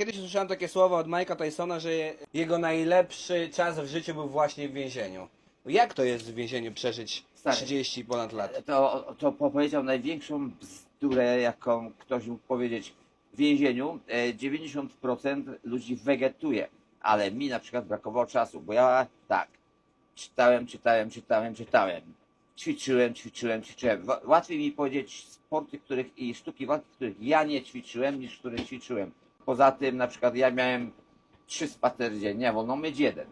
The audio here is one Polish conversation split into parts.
Kiedyś usłyszałem takie słowa od Mike'a Tysona, że jego najlepszy czas w życiu był właśnie w więzieniu. Jak to jest w więzieniu przeżyć Stary. 30 ponad lat? To, to powiedział największą bzdurę, jaką ktoś mógł powiedzieć. W więzieniu e, 90% ludzi wegetuje, ale mi na przykład brakowało czasu, bo ja tak, czytałem, czytałem, czytałem, czytałem. Ćwiczyłem, ćwiczyłem, ćwiczyłem. Łatwiej mi powiedzieć sporty, których i sztuki walki, których ja nie ćwiczyłem, niż które ćwiczyłem. Poza tym, na przykład ja miałem trzy spacery dziennie, wolno mieć jeden.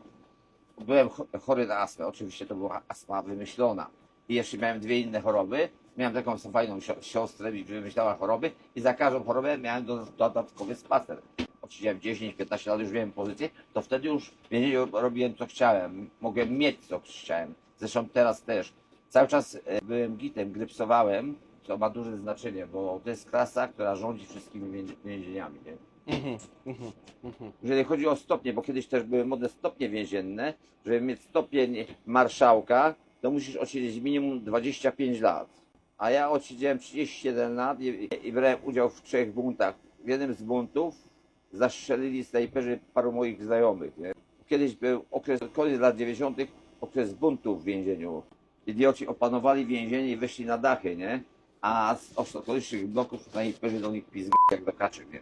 Byłem cho- chory na astmę, oczywiście to była astma wymyślona. I jeszcze miałem dwie inne choroby. Miałem taką fajną sio- siostrę, mi wymyślała choroby i za każdą chorobę miałem do- dodatkowy spacer. Oczywiście 10-15 lat już miałem pozycję, to wtedy już robiłem co chciałem. Mogłem mieć co chciałem. Zresztą teraz też. Cały czas e, byłem gitem, grypsowałem, co ma duże znaczenie, bo to jest klasa, która rządzi wszystkimi więzi- więzieniami. Nie? Mhm, mhm, mhm. Jeżeli chodzi o stopnie, bo kiedyś też były modne stopnie więzienne, żeby mieć stopień marszałka, to musisz odsiedzieć minimum 25 lat. A ja odsiedziałem 37 lat i, i brałem udział w trzech buntach. W jednym z buntów zastrzelili snajperzy paru moich znajomych. Nie? Kiedyś był okres, koniec lat 90., okres buntów w więzieniu. Idioci opanowali więzienie i weszli na dachy, nie? A z okolicznych bloków snajperzy do nich pizg jak do kaczek, nie?